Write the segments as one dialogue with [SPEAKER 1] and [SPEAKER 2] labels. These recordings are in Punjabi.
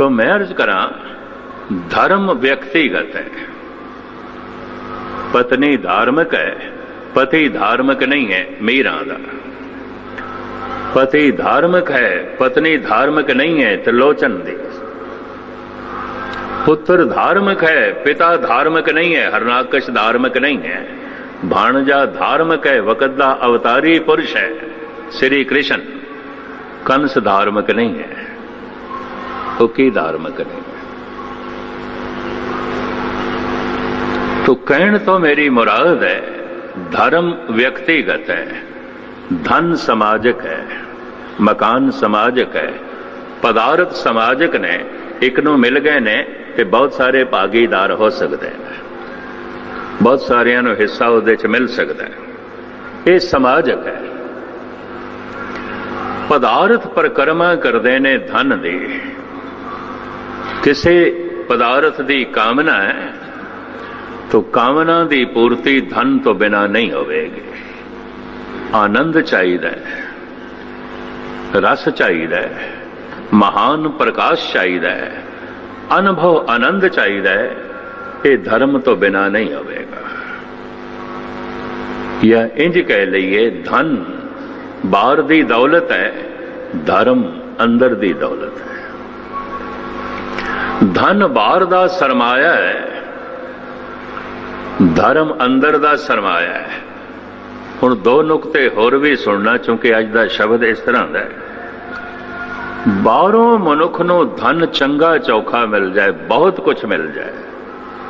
[SPEAKER 1] ਤੋ ਮੈਂ ਅਰਜ਼ ਕਰਾਂ ਧਰਮ ਵਿਅਕਤੀਗਤ ਹੈ ਪਤਨੀ ਧਾਰਮਿਕ ਹੈ ਪਤੀ ਧਾਰਮਿਕ ਨਹੀਂ ਹੈ ਮੀਰਾਂ ਦਾ ਪਤੀ ਧਾਰਮਿਕ ਹੈ ਪਤਨੀ ਧਾਰਮਿਕ ਨਹੀਂ ਹੈ ਤਲੋਚਨ ਦੀ ਪੁੱਤਰ ਧਾਰਮਿਕ ਹੈ ਪਿਤਾ ਧਾਰਮਿਕ ਨਹੀਂ ਹੈ ਹਰਨਾਕਸ਼ ਧਾਰਮਿਕ ਨਹੀਂ ਹੈ ਭਾਣਜਾ ਧਾਰਮਿਕ ਹੈ ਵਕਤ ਦਾ ਅਵਤਾਰੀ ਪੁਰਸ਼ ਹੈ ਸ੍ਰੀ ਕ੍ਰਿਸ਼ਨ ਕੰਸ ਧਾਰਮਿਕ ਨਹੀਂ ਹੈ ਉਹ ਕੀ ਧਾਰਮਿਕ ਨਹੀਂ ਹੈ ਤੋ ਕਹਿਣ ਤੋਂ ਮੇਰੀ ਮੁਰਾਦ ਹੈ, ਧਰਮ ਵਿਅਕਤੀਗਤ ਹੈ, ਧਨ ਸਮਾਜਿਕ ਹੈ, ਮਕਾਨ ਸਮਾਜਿਕ ਹੈ, ਪਦਾਰਥ ਸਮਾਜਿਕ ਨੇ, ਇੱਕ ਨੂੰ ਮਿਲ ਗਏ ਨੇ ਤੇ ਬਹੁਤ ਸਾਰੇ ਭਾਗੀਦਾਰ ਹੋ ਸਕਦੇ ਨੇ। ਬਹੁਤ ਸਾਰਿਆਂ ਨੂੰ ਹਿੱਸਾ ਉਹਦੇ ਚ ਮਿਲ ਸਕਦਾ ਹੈ। ਇਹ ਸਮਾਜਕ ਹੈ। ਪਦਾਰਥ ਪਰਕਰਮਾ ਕਰਦੇ ਨੇ ਧਨ ਦੀ। ਕਿਸੇ ਪਦਾਰਥ ਦੀ ਕਾਮਨਾ ਹੈ, ਤੋ ਕਾਮਨਾ ਦੀ ਪੂਰਤੀ ਧਨ ਤੋਂ ਬਿਨਾ ਨਹੀਂ ਹੋਵੇਗੀ। ਆਨੰਦ ਚਾਹੀਦਾ ਹੈ, ਰਸ ਚਾਹੀਦਾ ਹੈ, ਮਹਾਨ ਪ੍ਰਕਾਸ਼ ਚਾਹੀਦਾ ਹੈ, ਅਨੁਭਵ ਆਨੰਦ ਚਾਹੀਦਾ ਹੈ, ਇਹ ਧਰਮ ਤੋਂ ਬਿਨਾ ਨਹੀਂ ਹੋਵੇਗਾ। ਜਾਂ ਇੰਜ ਕਹਿ ਲਈਏ, ਧਨ ਬਾਹਰ ਦੀ ਦੌਲਤ ਹੈ, ਧਰਮ ਅੰਦਰ ਦੀ ਦੌਲਤ ਹੈ। ਧਨ ਬਾਹਰ ਦਾ ਸਰਮਾਇਆ ਹੈ, ਧਰਮ ਅੰਦਰ ਦਾ ਸਰਮਾਇਆ ਹੈ। ਹੁਣ ਦੋ ਨੁਕਤੇ ਹੋਰ ਵੀ ਸੁਣਨਾ, ਕਿਉਂਕਿ ਅੱਜ ਦਾ ਸ਼ਬਦ ਇਸ ਤਰ੍ਹਾਂ ਦਾ ਹੈ। ਬਾਹਰੋਂ ਮਨੁੱਖ ਨੂੰ ਧਨ ਚੰਗਾ ਚੌਖਾ ਮਿਲ ਜਾਏ, ਬਹੁਤ ਕੁਝ ਮਿਲ ਜਾਏ,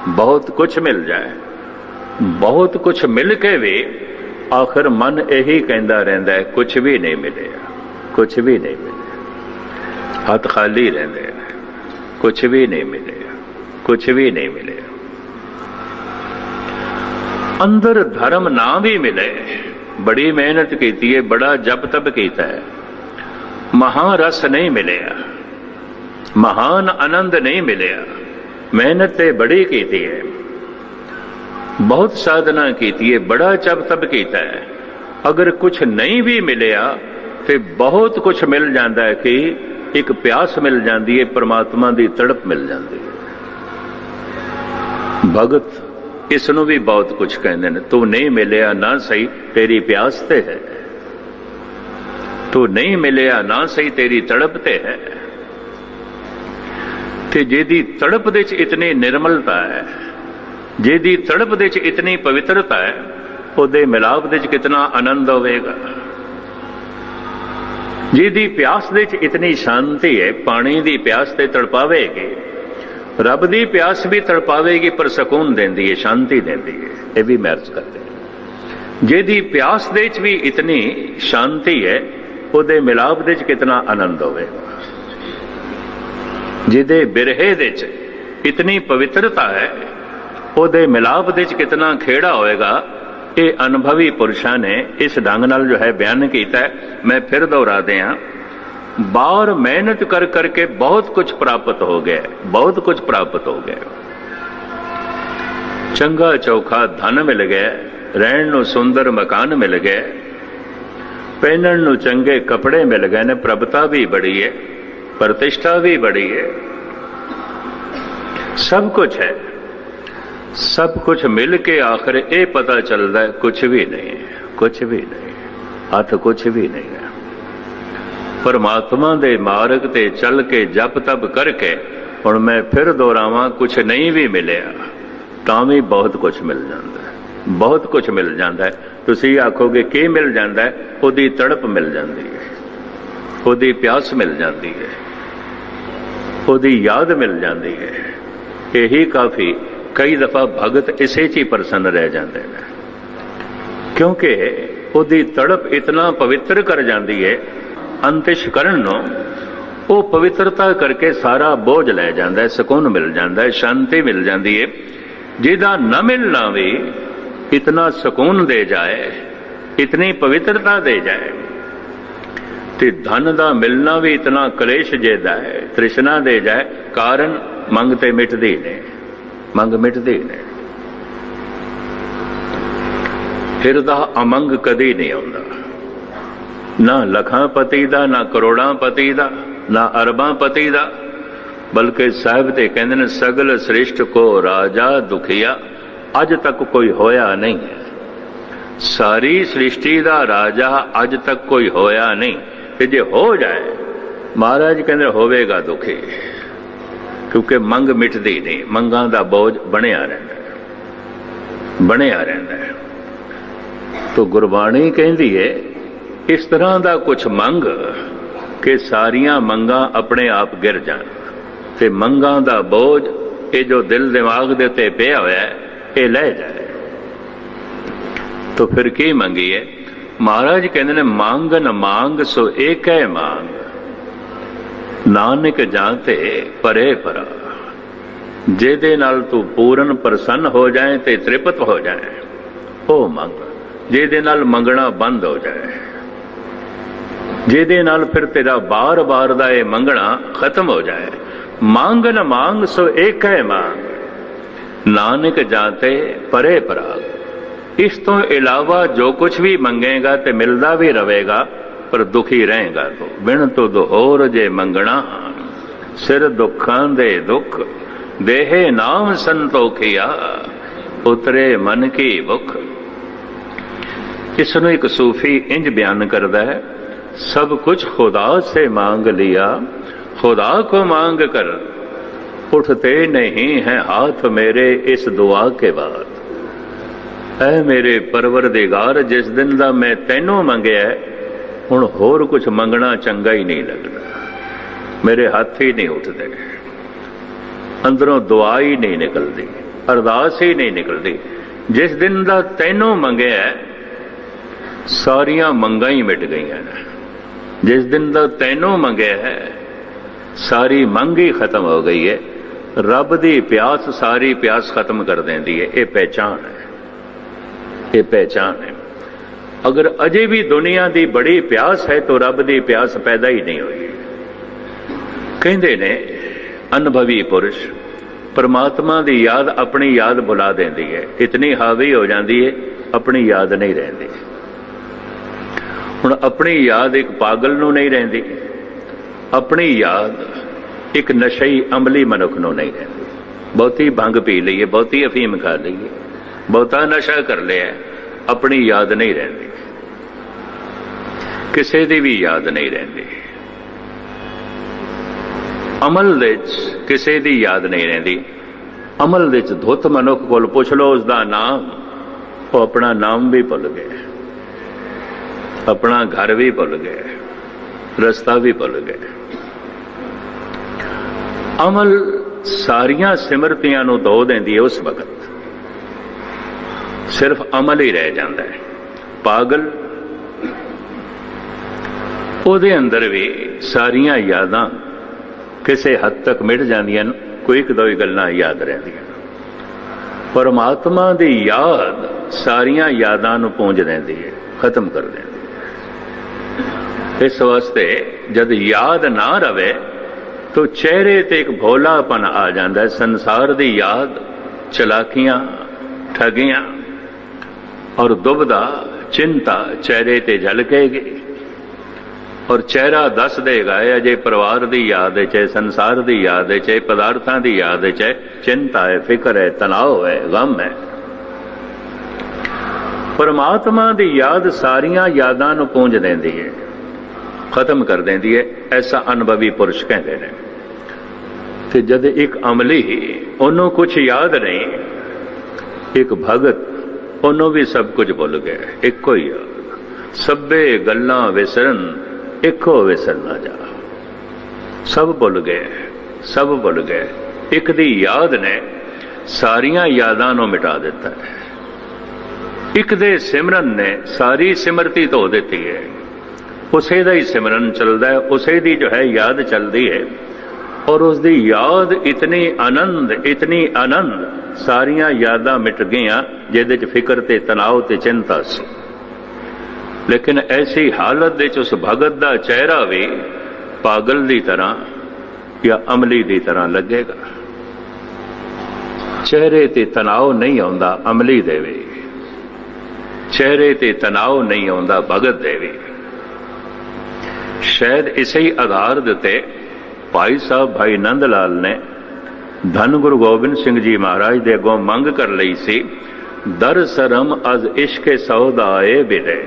[SPEAKER 1] ਬਹੁਤ ਕੁਝ ਮਿਲ ਜਾਏ, ਬਹੁਤ ਕੁਝ ਮਿਲ ਕੇ ਵੀ ਆਖਰ ਮਨ ਇਹੀ ਕਹਿੰਦਾ ਰਹਿੰਦਾ ਹੈ ਕੁਝ ਵੀ ਨਹੀਂ ਮਿਲਿਆ ਕੁਝ ਵੀ ਨਹੀਂ ਮਿਲਿਆ। ਹੱਥ ਖਾਲੀ ਰਹਿੰਦੇ ਕੁਝ ਵੀ ਨਹੀਂ ਮਿਲਿਆ ਕੁਝ ਵੀ ਨਹੀਂ ਮਿਲਿਆ। ਅੰਦਰ ਧਰਮ ਨਾ ਵੀ ਮਿਲੇ, ਬੜੀ ਮਿਹਨਤ ਕੀਤੀ ਹੈ ਬੜਾ ਜਪ ਤਪ ਕੀਤਾ ਹੈ ਮਹਾਰਸ ਨਹੀਂ ਮਿਲਿਆ, ਮਹਾਨ ਆਨੰਦ ਨਹੀਂ ਮਿਲਿਆ, ਮਿਹਨਤ ਤੇ ਬੜੀ ਕੀਤੀ ਹੈ ਬਹੁਤ ਸਾਧਨਾ ਕੀਤੀ ਹੈ ਬੜਾ ਜਪ ਤਪ ਕੀਤਾ ਹੈ ਅਗਰ ਕੁਝ ਨਹੀਂ ਵੀ ਮਿਲਿਆ, ਤੇ ਬਹੁਤ ਕੁਝ ਮਿਲ ਜਾਂਦਾ ਹੈ ਕਿ ਇੱਕ ਪਿਆਸ ਮਿਲ ਜਾਂਦੀ ਹੈ ਪ੍ਰਮਾਤਮਾ ਦੀ ਤੜਪ ਮਿਲ ਜਾਂਦੀ ਹੈ ਭਗਤ, ਇਸ ਨੂੰ ਵੀ ਬਹੁਤ ਕੁਝ ਕਹਿੰਦੇ ਨੇ, ਤੂੰ ਨਹੀਂ ਮਿਲਿਆ ਨਾ ਸਹੀ ਤੇਰੀ ਪਿਆਸ ਤੇ ਹੈ। ਤੂੰ ਨਹੀਂ ਮਿਲਿਆ ਨਾ ਸਹੀ ਤੇਰੀ ਤੜਪ ਤੇ ਹੈ। ਤੇ ਜਿਹਦੀ ਤੜਪ ਦੇ ਚ ਇਤਨੀ ਨਿਰਮਲਤਾ ਹੈ, ਜਿਹਦੀ ਤੜਪ ਦੇ ਚ ਇਤਨੀ ਪਵਿੱਤਰਤਾ ਹੈ, ਉਹਦੇ ਮਿਲਾਪ ਦੇ ਚ ਕਿਤਨਾ ਆਨੰਦ ਹੋਵੇਗਾ। ਜਿਹਦੀ ਪਿਆਸ ਦੇ ਚ ਇਤਨੀ ਸ਼ਾਂਤੀ ਹੈ, ਪਾਣੀ ਦੀ ਪਿਆਸ ਤੇ ਤੜਪਾਵੇਗੀ। ਰੱਬ ਦੀ ਪਿਆਸ ਵੀ ਤੜਪਾਵੇਗੀ, ਪਰ ਸਕੂਨ ਦਿੰਦੀ ਹੈ, ਸ਼ਾਂਤੀ ਦਿੰਦੀ ਹੈ। ਇਹ ਵੀ ਮਰਜ਼ ਕਰਦੇ ਜਿਹਦੀ ਪਿਆਸ ਦੇ ਵਿੱਚ ਵੀ ਇਤਨੀ ਸ਼ਾਂਤੀ ਹੈ, ਉਹਦੇ ਮਿਲਾਪ ਦੇ ਵਿੱਚ ਕਿਤਨਾ ਆਨੰਦ ਹੋਵੇਗਾ ਜਿਹਦੇ ਬਿਰਹੇ ਦੇ ਚ ਇਤਨੀ ਪਵਿੱਤਰਤਾ ਹੈ, ਉਹਦੇ ਮਿਲਾਪ ਦੇ ਵਿੱਚ ਕਿਤਨਾ ਖੇੜਾ ਹੋਵੇਗਾ ਇਹ ਅਨੁਭਵੀ ਪੁਰਸ਼ਾਂ ਨੇ ਇਸ ਢੰਗ ਨਾਲ ਜੋ ਹੈ ਬਿਆਨ ਕੀਤਾ ਹੈ ਮੈਂ ਫਿਰ ਦੁਹਰਾ ਦਿਆਂ ਬਾਹਰ ਮਿਹਨਤ ਕਰ ਕਰਕੇ ਬਹੁਤ ਕੁਝ ਪ੍ਰਾਪਤ ਹੋ ਗਿਆ ਬਹੁਤ ਕੁਝ ਪ੍ਰਾਪਤ ਹੋ ਗਿਆ ਚੰਗਾ ਚੌਖਾ ਧਨ ਮਿਲ ਗਿਆ ਰਹਿਣ ਨੂੰ ਸੁੰਦਰ ਮਕਾਨ ਮਿਲ ਗਿਆ ਪਹਿਨਣ ਨੂੰ ਚੰਗੇ ਕੱਪੜੇ ਮਿਲ ਗਏ ਨੇ ਪ੍ਰਭਤਾ ਵੀ ਬੜੀ ਹੈ ਪ੍ਰਤਿਸ਼ਠਾ ਵੀ ਬੜੀ ਹੈ ਸਭ ਕੁਝ ਹੈ ਸਭ ਕੁਝ ਮਿਲ ਕੇ ਆਖਰ ਇਹ ਪਤਾ ਚੱਲਦਾ ਹੈ ਕੁਝ ਵੀ ਨਹੀਂ ਹੈ ਕੁਝ ਵੀ ਨਹੀਂ ਹੱਥ ਕੁਝ ਵੀ ਨਹੀਂ ਹੈ। ਪਰਮਾਤਮਾ ਦੇ ਮਾਰਗ ਤੇ ਚੱਲ ਕੇ ਜਪ ਤਪ ਕਰਕੇ ਹੁਣ ਮੈਂ ਫਿਰ ਦੁਹਰਾਵਾਂ ਕੁਝ ਨਹੀਂ ਵੀ ਮਿਲਿਆ, ਤਾਂ ਵੀ ਬਹੁਤ ਕੁਝ ਮਿਲ ਜਾਂਦਾ ਹੈ, ਬਹੁਤ ਕੁਝ ਮਿਲ ਜਾਂਦਾ ਹੈ। ਤੁਸੀਂ ਆਖੋਗੇ, ਕੀ ਮਿਲ ਜਾਂਦਾ ਹੈ? ਉਹਦੀ ਤੜਪ ਮਿਲ ਜਾਂਦੀ ਹੈ, ਉਹਦੀ ਪਿਆਸ ਮਿਲ ਜਾਂਦੀ ਹੈ, ਉਹਦੀ ਯਾਦ ਮਿਲ ਜਾਂਦੀ ਹੈ। ਇਹੀ ਕਾਫੀ ਕਈ ਦਫਾ ਭਗਤ ਇਸੇ 'ਚ ਹੀ ਪ੍ਰਸੰਨ ਰਹਿ ਜਾਂਦੇ ਨੇ। ਕਿਉਂਕਿ ਉਹਦੀ ਤੜਪ ਇਤਨਾ ਪਵਿੱਤਰ ਕਰ ਜਾਂਦੀ ਹੈ ਅੰਤਿਸ਼ ਕਰਨ ਨੂੰ, ਉਹ ਪਵਿੱਤਰਤਾ ਕਰਕੇ ਸਾਰਾ ਬੋਝ ਲੈ ਜਾਂਦਾ ਹੈ ਸਕੂਨ ਮਿਲ ਜਾਂਦਾ ਹੈ ਸ਼ਾਂਤੀ ਮਿਲ ਜਾਂਦੀ ਹੈ ਜਿਹਦਾ ਨਾ ਮਿਲਣਾ ਵੀ, ਇਤਨਾ ਸਕੂਨ ਦੇ ਜਾਏ, ਇਤਨੀ ਪਵਿੱਤਰਤਾ ਦੇ ਜਾਏ। ਤੇ ਧਨ ਦਾ ਮਿਲਣਾ ਵੀ ਇਤਨਾ ਕਲੇਸ਼ ਜੇਦਾ ਹੈ ਤ੍ਰਿਸ਼ਨਾ ਦੇ ਜਾਏ, ਕਾਰਨ ਮੰਗ ਤੇ ਮਿਟਦੀ ਨੇ। ਮੰਗ ਮਿਟਦੀ ਨੇ। ਫਿਰ ਦਾ ਅਮੰਗ ਕਦੀ ਨਹੀਂ ਆਉਂਦਾ। ਨਾ ਲੱਖਾਂ ਪਤੀ ਦਾ, ਨਾ ਕਰੋੜਾਂ ਪਤੀ ਦਾ, ਨਾ ਅਰਬਾਂ ਪਤੀ ਦਾ, ਬਲਕਿ ਸਾਹਿਬ ਤੇ ਕਹਿੰਦੇ ਨੇ, ਸਗਲ ਸ੍ਰਿਸ਼ਟ ਕੋ ਰਾਜਾ ਦੁਖੀਆ, ਅੱਜ ਤੱਕ ਕੋਈ ਹੋਇਆ ਨਹੀਂ ਸਾਰੀ ਸ੍ਰਿਸ਼ਟੀ ਦਾ ਰਾਜਾ ਅੱਜ ਤੱਕ ਕੋਈ ਹੋਇਆ ਨਹੀਂ। ਤੇ ਜੇ ਹੋ ਜਾਏ, ਮਹਾਰਾਜ ਕਹਿੰਦੇ ਹੋਵੇਗਾ ਦੁਖੀ। ਕਿਉਂਕਿ ਮੰਗ ਮਿਟਦੀ ਨਹੀਂ, ਮੰਗਾਂ ਦਾ ਬੋਝ ਬਣਿਆ ਰਹਿੰਦਾ ਬਣਿਆ ਰਹਿੰਦਾ ਹੈ। ਤੋ ਗੁਰਬਾਣੀ ਕਹਿੰਦੀ ਹੈ ਇਸ ਤਰ੍ਹਾਂ ਦਾ ਕੁਝ ਮੰਗ ਕਿ ਸਾਰੀਆਂ ਮੰਗਾਂ ਆਪਣੇ ਆਪ ਗਿਰ ਜਾਣ ਤੇ ਮੰਗਾਂ ਦਾ ਬੋਝ ਇਹ ਜੋ ਦਿਲ ਦਿਮਾਗ ਦੇ ਉੱਤੇ ਪਿਆ ਹੋਇਆ ਹੈ, ਇਹ ਲੈ ਜਾਏ। ਤੋ ਫਿਰ ਕੀ ਮੰਗੀਏ? ਮਹਾਰਾਜ ਕਹਿੰਦੇ ਨੇ, ਮੰਗ ਨ ਮੰਗ ਸੋ ਏਕੈ ਮੰਗ। ਨਾਨਕ ਜਾਣਤੇ ਪਰੇ ਪਰਾ। ਜਿਹਦੇ ਨਾਲ ਤੂੰ ਪੂਰਨ ਪ੍ਰਸੰਨ ਹੋ ਜਾਏ ਤੇ ਤ੍ਰਿਪਤ ਹੋ ਜਾਏ, ਉਹ ਮੰਗ। ਜਿਹਦੇ ਨਾਲ ਮੰਗਣਾ ਬੰਦ ਹੋ ਜਾਏ। ਜਿਹਦੇ ਨਾਲ ਫਿਰ ਤੇਰਾ ਬਾਰ-ਬਾਰ ਦਾ ਇਹ ਮੰਗਣਾ ਖਤਮ ਹੋ ਜਾਏ। ਮੰਗ ਨ ਮੰਗ ਸੋ ਏਕ ਹੈ ਮੰਗ। ਨਾਨਕ ਜਾਤੇ ਪਰੇ ਪਰਾਗ ਇਸ ਤੋਂ ਇਲਾਵਾ ਜੋ ਕੁਝ ਵੀ ਮੰਗੇਗਾ ਤੇ ਮਿਲਦਾ ਵੀ ਰਹੇਗਾ ਪਰ ਦੁਖੀ ਰਹੇਗਾ ਤੋ। ਬਿਨ ਤੋ ਦੋਹਰ ਜੇ ਮੰਗਣਾ, ਸਿਰ ਦੁੱਖਾਂ ਦੇ ਦੁੱਖ, ਦੇਹੇ ਨਾਮ ਸੰਤੋਖਿਆ, ਉਤਰੇ ਮਨ ਕੀ ਭੁਖ। ਇਸ ਨੂੰ ਇੱਕ ਸੂਫੀ ਇੰਜ ਬਿਆਨ ਕਰਦਾ ਹੈ, ਸਭ ਕੁਝ ਖੁਦਾ ਸੇ ਮੰਗ ਲਿਆ, ਖੁਦਾ ਕੋ ਮੰਗ ਕਰ, ਉਠਤੇ ਨਹੀਂ ਹੈ ਹੱਥ ਮੇਰੇ ਇਸ ਦੁਆ ਕੇ ਬਾਅਦ। ਐ ਮੇਰੇ ਪਰਵਰਦਿਗਾਰ, ਜਿਸ ਦਿਨ ਦਾ ਮੈਂ ਤੈਨੂੰ ਮੰਗਿਆ ਹੁਣ ਹੋਰ ਕੁਝ ਮੰਗਣਾ ਚੰਗਾ ਹੀ ਨਹੀਂ ਲੱਗਦਾ। ਮੇਰੇ ਹੱਥ ਹੀ ਨਹੀਂ ਉੱਠਦੇ। ਅੰਦਰੋਂ ਦੁਆ ਹੀ ਨਹੀਂ ਨਿਕਲਦੀ, ਅਰਦਾਸ ਹੀ ਨਹੀਂ ਨਿਕਲਦੀ। ਜਿਸ ਦਿਨ ਦਾ ਤੈਨੂੰ ਮੰਗਿਆ ਸਾਰੀਆਂ ਮੰਗਾਂ ਹੀ ਮਿਟ ਗਈਆਂ ਨੇ। ਜਿਸ ਦਿਨ ਦਾ ਤੈਨੂੰ ਮੰਗਿਆ ਹੈ, ਸਾਰੀ ਮੰਗ ਹੀ ਖਤਮ ਹੋ ਗਈ ਹੈ। ਰੱਬ ਦੀ ਪਿਆਸ ਸਾਰੀ ਪਿਆਸ ਖਤਮ ਕਰ ਦਿੰਦੀ ਹੈ। ਇਹ ਪਹਿਚਾਨ ਹੈ। ਇਹ ਪਹਿਚਾਨ ਹੈ। ਅਗਰ ਅਜੇ ਵੀ ਦੁਨੀਆ ਦੀ ਬੜੀ ਪਿਆਸ ਹੈ ਤਾਂ ਰੱਬ ਦੀ ਪਿਆਸ ਪੈਦਾ ਹੀ ਨਹੀਂ ਹੋਈ। ਕਹਿੰਦੇ ਨੇ, ਅਨੁਭਵੀ ਪੁਰਸ਼, ਪਰਮਾਤਮਾ ਦੀ ਯਾਦ ਆਪਣੀ ਯਾਦ ਬੁਲਾ ਦਿੰਦੀ ਹੈ। ਇਤਨੀ ਹਾਵੀ ਹੋ ਜਾਂਦੀ ਹੈ ਆਪਣੀ ਯਾਦ ਨਹੀਂ ਰਹਿੰਦੀ। ਹੁਣ ਆਪਣੀ ਯਾਦ ਇੱਕ ਪਾਗਲ ਨੂੰ ਨਹੀਂ ਰਹਿੰਦੀ। ਆਪਣੀ ਯਾਦ ਇੱਕ ਨਸ਼ਈ, ਅਮਲੀ ਮਨੁੱਖ ਨੂੰ ਨਹੀਂ ਰਹਿੰਦੀ। ਬਹੁਤੀ ਭੰਗ ਪੀ ਲਈਏ, ਬਹੁਤੀ ਅਫੀਮ ਖਾ ਲਈਏ, ਬਹੁਤਾ ਨਸ਼ਾ ਕਰ ਲਿਆ। ਆਪਣੀ ਯਾਦ ਨਹੀਂ ਰਹਿੰਦੀ। ਕਿਸੇ ਦੀ ਵੀ ਯਾਦ ਨਹੀਂ ਰਹਿੰਦੀ। ਅਮਲ ਵਿੱਚ ਕਿਸੇ ਦੀ ਯਾਦ ਨਹੀਂ ਰਹਿੰਦੀ। ਅਮਲ ਵਿੱਚ ਧੁੱਤ ਮਨੁੱਖ ਕੋਲ ਪੁੱਛ ਲਓ ਉਸ ਦਾ ਨਾਮ। ਉਹ ਆਪਣਾ ਨਾਮ ਵੀ ਭੁੱਲ ਗਏ ਆਪਣਾ ਘਰ ਵੀ ਭੁੱਲ ਗਏ ਰਸਤਾ ਵੀ ਭੁੱਲ ਗਏ ਅਮਲ ਸਾਰੀਆਂ ਸਿਮਰਤੀਆਂ ਨੂੰ ਦੋ ਦਿੰਦੀ ਹੈ ਉਸ ਵਕਤ। ਸਿਰਫ ਅਮਲ ਹੀ ਰਹਿ ਜਾਂਦਾ ਹੈ। ਪਾਗਲ। ਉਹਦੇ ਅੰਦਰ ਵੀ ਸਾਰੀਆਂ ਯਾਦਾਂ ਕਿਸੇ ਹੱਦ ਤੱਕ ਮਿਟ ਜਾਂਦੀਆਂ ਨੇ, ਕੋਈ ਇੱਕ ਦੋ ਹੀ ਗੱਲਾਂ ਯਾਦ ਰਹਿੰਦੀਆਂ ਪਰਮਾਤਮਾ ਦੀ ਯਾਦ ਸਾਰੀਆਂ ਯਾਦਾਂ ਨੂੰ ਪੂੰਝ ਦਿੰਦੀ ਹੈ, ਖਤਮ ਕਰ ਦਿੰਦੀ ਹੈ। ਇਸ ਵਾਸਤੇ ਜਦ ਯਾਦ ਨਾ ਰਵੇ, ਤੋ ਚਿਹਰੇ ਤੇ ਇੱਕ ਭੋਲਾਪਨ ਆ ਜਾਂਦਾ ਹੈ। ਸੰਸਾਰ ਦੀ ਯਾਦ ਚਲਾਕੀਆਂ, ਠਗੀਆਂ ਔਰ ਦੁਬਦਾ, ਚਿੰਤਾ ਚਿਹਰੇ ਤੇ ਝਲਕੇਗੀ। ਔਰ ਚਿਹਰਾ ਦੱਸ ਦੇਗਾ ਅਜੇ ਪਰਿਵਾਰ ਦੀ ਯਾਦ ਹੈ ਚਾਹੇ ਸੰਸਾਰ ਦੀ ਯਾਦ ਹੈ ਚਾਹੇ ਪਦਾਰਥਾਂ ਦੀ ਯਾਦ ਹੈ ਚਾਹੇ ਚਿੰਤਾ ਹੈ, ਫਿਕਰ ਹੈ, ਤਣਾਅ ਹੈ, ਗਮ ਹੈ। ਪਰਮਾਤਮਾ ਦੀ ਯਾਦ ਸਾਰੀਆਂ ਯਾਦਾਂ ਨੂੰ ਪੂੰਝ ਦਿੰਦੀ ਹੈ। ਖਤਮ ਕਰ ਦਿੰਦੀ ਹੈ, ਐਸਾ ਅਨੁਭਵੀ ਪੁਰਸ਼ ਕਹਿੰਦੇ ਨੇ। ਤੇ ਜਦ ਇੱਕ ਅਮਲੀ, ਉਹਨੂੰ ਕੁਝ ਯਾਦ ਨਹੀਂ, ਇੱਕ ਭਗਤ ਉਹਨੂੰ ਵੀ ਸਭ ਕੁਝ ਭੁੱਲ ਗਿਆ। ਇੱਕੋ ਹੀ ਯਾਦ ਸਭੇ ਗੱਲਾਂ ਵਿਸਰਨ, ਇੱਕੋ ਵਿਸਰ ਜਾ। ਸਭ ਭੁੱਲ ਗਏ, ਸਭ ਭੁੱਲ ਗਏ। ਇੱਕ ਦੀ ਯਾਦ ਨੇ ਸਾਰੀਆਂ ਯਾਦਾਂ ਨੂੰ ਮਿਟਾ ਦਿੱਤਾ ਹੈ। ਇੱਕ ਦੇ ਸਿਮਰਨ ਨੇ ਸਾਰੀ ਸਿਮਰਤੀ ਧੋ ਦਿੱਤੀ ਹੈ। ਉਸੇ ਦਾ ਹੀ ਸਿਮਰਨ ਚੱਲਦਾ ਹੈ, ਉਸੇ ਦੀ ਜੋ ਹੈ ਯਾਦ ਚੱਲਦੀ ਹੈ। ਔਰ ਉਸ ਦੀ ਯਾਦ ਇਤਨੀ ਆਨੰਦ ਇਤਨੀ ਆਨੰਦ, ਸਾਰੀਆਂ ਯਾਦਾਂ ਮਿਟ ਗਈਆਂ, ਜਿਹਦੇ ਚ ਫਿਕਰ ਤੇ ਤਣਾਅ ਤੇ ਚਿੰਤਾ ਸੀ। ਲੇਕਿਨ ਐਸੀ ਹਾਲਤ ਵਿੱਚ ਉਸ ਭਗਤ ਦਾ ਚਿਹਰਾ ਵੀ ਪਾਗਲ ਦੀ ਤਰ੍ਹਾਂ ਜਾਂ ਅਮਲੀ ਦੀ ਤਰ੍ਹਾਂ ਲੱਗੇਗਾ। ਚਿਹਰੇ ਤੇ ਤਣਾਅ ਨਹੀਂ ਆਉਂਦਾ ਅਮਲੀ ਦੇ ਵੀ। ਚਿਹਰੇ ਤੇ ਤਣਾਅ ਨਹੀਂ ਆਉਂਦਾ ਭਗਤ ਦੇ ਵੀ। ਸ਼ਾਇਦ ਇਸੇ ਹੀ ਆਧਾਰ ਦੇ ਉੱਤੇ ਭਾਈ ਸਾਹਿਬ ਭਾਈ ਨੰਦ ਲਾਲ ਨੇ ਧੰਨ ਗੁਰੂ ਗੋਬਿੰਦ ਸਿੰਘ ਜੀ ਮਹਾਰਾਜ ਦੇ ਅੱਗੋਂ ਮੰਗ ਕਰ ਲਈ ਸੀ, ਦਰ ਸਰਮ ਅਜ਼ ਇਸ਼ਕੇ ਸੌਦਾਏ ਬਿਰੇ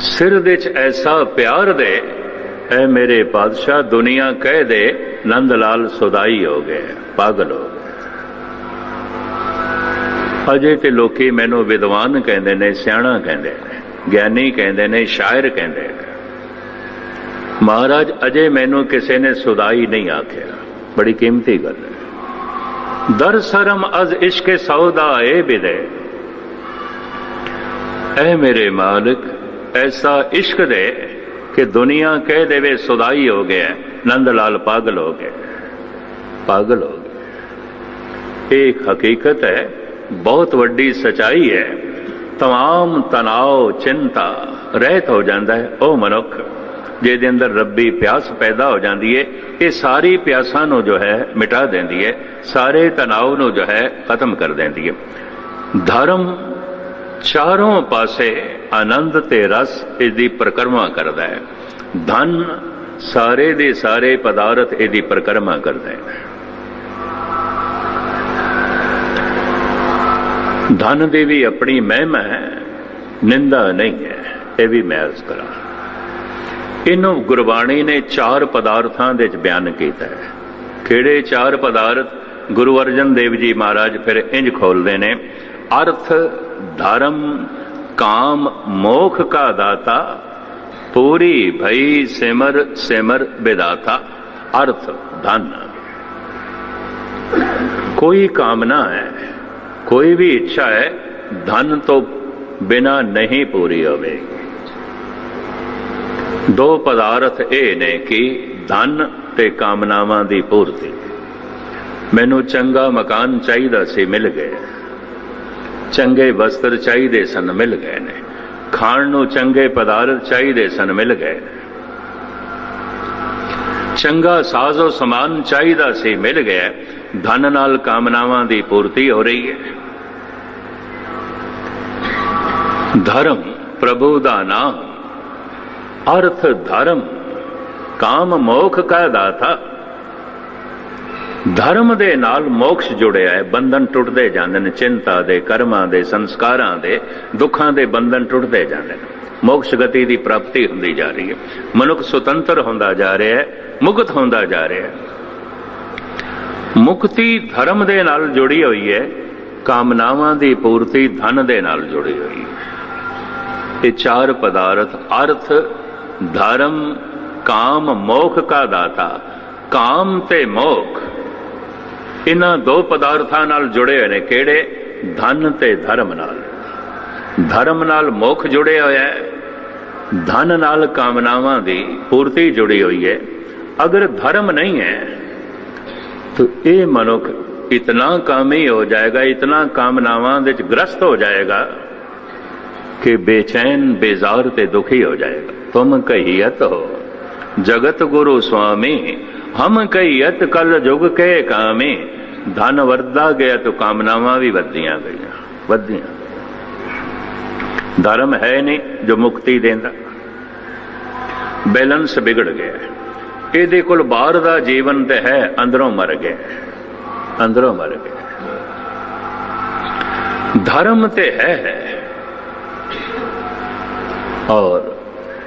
[SPEAKER 1] ਸਿਰ ਦੇ ਚ ਐਸਾ ਪਿਆਰ ਦੇ, ਐ ਮੇਰੇ ਪਾਤਸ਼ਾਹ ਦੁਨੀਆ ਕਹਿ ਦੇ ਨੰਦ ਲਾਲ ਸੁਦਾਈ ਹੋ ਗਏ, ਪਾਗਲ ਹੋ ਗਏ। ਅਜੇ ਤੇ ਲੋਕੀ ਮੈਨੂੰ ਵਿਦਵਾਨ ਕਹਿੰਦੇ ਨੇ, ਸਿਆਣਾ ਕਹਿੰਦੇ ਨੇ, ਗਿਆਨੀ ਕਹਿੰਦੇ ਨੇ, ਸ਼ਾਇਰ ਕਹਿੰਦੇ ਨੇ। ਮਹਾਰਾਜ ਅਜੇ ਮੈਨੂੰ ਕਿਸੇ ਨੇ ਸੁਦਾਈ ਨਹੀਂ ਆਖਿਆ ਬੜੀ ਕੀਮਤੀ ਗੱਲ ਹੈ ਦਰ ਸਰਮ ਅਜ਼ ਇਸ਼ਕੇ ਸੌਦਾ ਏ ਬਿਦੇ ਐ ਮੇਰੇ ਮਾਲਕ ਐਸਾ ਇਸ਼ਕ ਦੇ ਕਿ ਦੁਨੀਆ ਕਹਿ ਦੇਵੇ ਸੁਦਾਈ ਹੋ ਗਿਆ ਨੰਦ ਲਾਲ ਪਾਗਲ ਹੋ ਗਏ ਪਾਗਲ ਹੋ ਗਏ ਇਹ ਇੱਕ ਹਕੀਕਤ ਹੈ ਬਹੁਤ ਵੱਡੀ ਸਚਾਈ ਹੈ तमाम ਤਣਾਅ ਚਿੰਤਾ ਰਹਿਤ ਹੋ ਜਾਂਦਾ ਹੈ ਉਹ ਮਨੁੱਖ ਜਿਹਦੇ ਅੰਦਰ ਰੱਬੀ ਪਿਆਸ ਪੈਦਾ ਹੋ ਜਾਂਦੀ ਹੈ ਇਹ ਸਾਰੀ ਪਿਆਸਾਂ ਨੂੰ ਜੋ ਹੈ ਮਿਟਾ ਦਿੰਦੀ ਹੈ ਸਾਰੇ ਤਣਾਅ ਨੂੰ ਜੋ ਹੈ ਖਤਮ ਕਰ ਦਿੰਦੀ ਹੈ ਧਰਮ ਚਾਰੋਂ ਪਾਸੇ ਆਨੰਦ ਤੇ ਰਸ ਇਸ ਦੀ ਪ੍ਰਕਰਮਾ ਕਰਦਾ ਹੈ। ਧਨ ਸਾਰੇ ਦੇ ਸਾਰੇ ਪਦਾਰਥ ਇਹਦੀ ਪ੍ਰਕਰਮਾ ਕਰਦਾ ਹੈ। ਧਨ ਦੀ ਵੀ ਆਪਣੀ ਮਹਿਮਾ ਹੈ, ਨਿੰਦਾ ਨਹੀਂ ਹੈ, ਇਹ ਵੀ ਮੈਂ ਅਰਜ਼ ਕਰਾਂ ਇਹਨੂੰ ਗੁਰਬਾਣੀ ਨੇ ਚਾਰ ਪਦਾਰਥਾਂ ਦੇ ਵਿੱਚ ਬਿਆਨ ਕੀਤਾ ਹੈ। ਕਿਹੜੇ ਚਾਰ ਪਦਾਰਥ? ਗੁਰੂ ਅਰਜਨ ਦੇਵ ਜੀ ਮਹਾਰਾਜ ਫਿਰ ਇੰਜ ਖੋਲਦੇ ਨੇ, ਅਰਥ, ਧਰਮ, ਕਾਮ, ਮੋਖ ਕਾ ਦਾਤਾ, ਪੂਰੀ ਭਈ ਸਿਮਰ ਸਿਮਰ ਵਿਦਾਤਾ, ਅਰਥ, ਧਨ। ਕੋਈ ਕਾਮਨਾ ਹੈ, ਕੋਈ ਵੀ ਇੱਛਾ ਹੈ, ਧਨ ਤੋਂ ਬਿਨਾ ਨਹੀਂ ਪੂਰੀ ਹੋਵੇਗੀ। ਦੋ ਪਦਾਰਥ ਇਹ ਨੇ ਕਿ ਧਨ ਤੇ ਕਾਮਨਾਵਾਂ ਦੀ ਪੂਰਤੀ। ਮੈਨੂੰ ਚੰਗਾ ਮਕਾਨ ਚਾਹੀਦਾ ਸੀ, ਮਿਲ ਗਿਆ ਚੰਗੇ ਵਸਤਰ ਚਾਹੀਦੇ ਸਨ, ਮਿਲ ਗਏ ਨੇ। ਖਾਣ ਨੂੰ ਚੰਗੇ ਪਦਾਰਥ ਚਾਹੀਦੇ ਸਨ, ਮਿਲ ਗਏ ਚੰਗਾ ਸਾਜ਼ੋ ਸਮਾਨ ਚਾਹੀਦਾ ਸੀ, ਮਿਲ ਗਿਆ ਧਨ ਨਾਲ ਕਾਮਨਾਵਾਂ ਦੀ ਪੂਰਤੀ ਹੋ ਰਹੀ ਹੈ। ਧਰਮ ਪ੍ਰਭੂ ਦਾ ਨਾਮ ਅਰਥ ਧਰਮ, ਕਾਮ ਮੋਖ ਕਾ ਦਾਤਾ। ਧਰਮ ਦੇ ਨਾਲ ਮੋਕਸ਼ ਜੁੜਿਆ ਹੈ, ਬੰਧਨ ਟੁੱਟਦੇ ਜਾਂਦੇ ਨੇ, ਚਿੰਤਾ ਦੇ, ਕਰਮਾਂ ਦੇ, ਸੰਸਕਾਰਾਂ ਦੇ, ਦੁੱਖਾਂ ਦੇ ਬੰਧਨ ਟੁੱਟਦੇ ਜਾਂਦੇ ਨੇ। ਮੋਕਸ਼ ਗਤੀ ਦੀ ਪ੍ਰਾਪਤੀ ਹੁੰਦੀ ਜਾ ਰਹੀ ਹੈ। ਮਨੁੱਖ ਸੁਤੰਤਰ ਹੁੰਦਾ ਜਾ ਰਿਹਾ ਹੈ, ਮੁਕਤ ਹੁੰਦਾ ਜਾ ਰਿਹਾ ਹੈ। ਮੁਕਤੀ ਧਰਮ ਦੇ ਨਾਲ ਜੁੜੀ ਹੋਈ ਹੈ, ਕਾਮਨਾਵਾਂ ਦੀ ਪੂਰਤੀ ਧਨ ਦੇ ਨਾਲ ਜੁੜੀ ਹੋਈ ਹੈ। ਇਹ ਚਾਰ ਪਦਾਰਥ ਅਰਥ ਧਰਮ ਕਾਮ ਮੋਖ ਕਾ ਦਾਤਾ ਕਾਮ ਤੇ ਮੋਖ ਇਹਨਾਂ ਦੋ ਪਦਾਰਥਾਂ ਨਾਲ ਜੁੜੇ ਹੋਏ ਨੇ ਕਿਹੜੇ ਧਨ ਤੇ ਧਰਮ ਨਾਲ ਧਰਮ ਨਾਲ ਮੋਖ ਜੁੜਿਆ ਹੋਇਆ ਹੈ ਧਨ ਨਾਲ ਕਾਮਨਾਵਾਂ ਦੀ ਪੂਰਤੀ ਜੁੜੀ ਹੋਈ ਹੈ ਅਗਰ ਧਰਮ ਨਹੀਂ ਹੈ तो ये मनुख इतना कामी हो जाएगा इतना कामनावां ਦੇ ਚ ਗ੍ਰਸਤ ਹੋ ਜਾਏਗਾ ਕਿ ਬੇਚੈਨ ਬੇਜ਼ਾਰ ਤੇ ਦੁਖੀ ਹੋ ਜਾਏਗਾ ਤੁਮ ਕਹੀਅਤ ਹੋ ਜਗਤ ਗੁਰੂ ਸੁਆਮੀ ਹਮ ਕਹੀਅਤ ਕਲ ਜੁਗ ਕੇ ਕਾਮੇ ਧਨ ਵਰਦਾ ਗਿਆ ਤਾਂ ਕਾਮਨਾਵਾਂ ਵੀ ਵੱਧੀਆਂ ਗਈਆਂ ਵੱਧੀਆਂ ਧਰਮ ਹੈ ਨਹੀਂ ਜੋ ਮੁਕਤੀ ਦਿੰਦਾ ਬੈਲੈਂਸ ਵਿਗੜ ਗਿਆ ਇਹਦੇ ਕੋਲ ਬਾਹਰ ਦਾ ਜੀਵਨ ਤੇ ਹੈ ਅੰਦਰੋਂ ਮਰ ਗਿਆ ਅੰਦਰੋਂ ਮਰ ਗਿਆ ਧਰਮ ਤੇ ਹੈ ਔਰ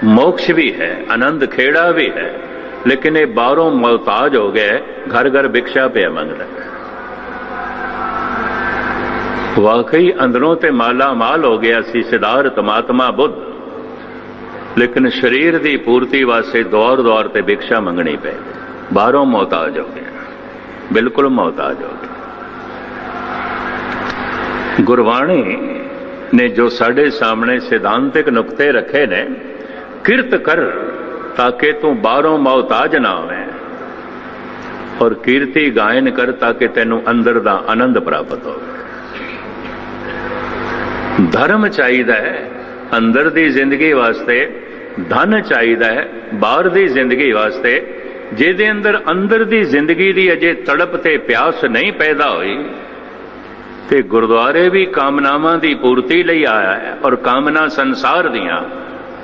[SPEAKER 1] ਮੋਕਸ਼ ਵੀ ਹੈ ਆਨੰਦ ਖੇੜਾ ਵੀ ਹੈ ਲੇਕਿਨ ਇਹ ਬਾਹਰੋਂ ਮਹਤਾਜ ਹੋ ਗਏ ਘਰ ਘਰ ਭਿਕਸ਼ਾ ਪਿਆ ਮੰਗਦਾ ਵਾਕਈ ਅੰਦਰੋਂ ਤੇ ਮਾਲਾ ਮਾਲ ਹੋ ਗਿਆ ਸੀ ਸਿਧਾਰਥ ਮਾਤਮਾ ਬੁੱਧ ਲੇਕਿਨ ਸਰੀਰ ਦੀ ਪੂਰਤੀ ਵਾਸਤੇ ਦੌਰ ਦੌਰ ਤੇ ਭਿਕਸ਼ਾ ਮੰਗਣੀ ਪੈ ਬਾਹਰੋਂ ਮਹਤਾਜ ਹੋ ਗਿਆ ਬਿਲਕੁਲ ਮਹਤਾਜ ਹੋ ਗਿਆ ਗੁਰਬਾਣੀ ਨੇ ਜੋ ਸਾਡੇ ਸਾਹਮਣੇ ਸਿਧਾਂਤਿਕ ਨੁਕਤੇ ਰੱਖੇ ਨੇ, ਕਿਰਤ ਕਰ ਤਾਂ ਕਿ ਤੂੰ ਬਾਹਰੋਂ ਮਹਤਾਜ ਨਾ ਹੋਵੇਂ। ਔਰ ਕੀਰਤੀ ਗਾਇਨ ਕਰ ਤਾਂ ਕਿ ਤੈਨੂੰ ਅੰਦਰ ਦਾ ਆਨੰਦ ਪ੍ਰਾਪਤ ਹੋਵੇ। ਧਰਮ ਚਾਹੀਦਾ ਹੈ, ਅੰਦਰ ਦੀ ਜ਼ਿੰਦਗੀ ਵਾਸਤੇ, ਧਨ ਚਾਹੀਦਾ ਹੈ, ਬਾਹਰ ਦੀ ਜ਼ਿੰਦਗੀ ਵਾਸਤੇ। ਜਿਹਦੇ ਅੰਦਰ ਅੰਦਰ ਦੀ ਜ਼ਿੰਦਗੀ ਦੀ ਅਜੇ ਤੜਪ ਤੇ ਪਿਆਸ ਨਹੀਂ ਪੈਦਾ ਹੋਈ ਤੇ ਗੁਰਦੁਆਰੇ ਵੀ ਕਾਮਨਾਵਾਂ ਦੀ ਪੂਰਤੀ ਲਈ ਆਇਆ ਹੈ ਔਰ ਕਾਮਨਾ ਸੰਸਾਰ ਦੀਆਂ।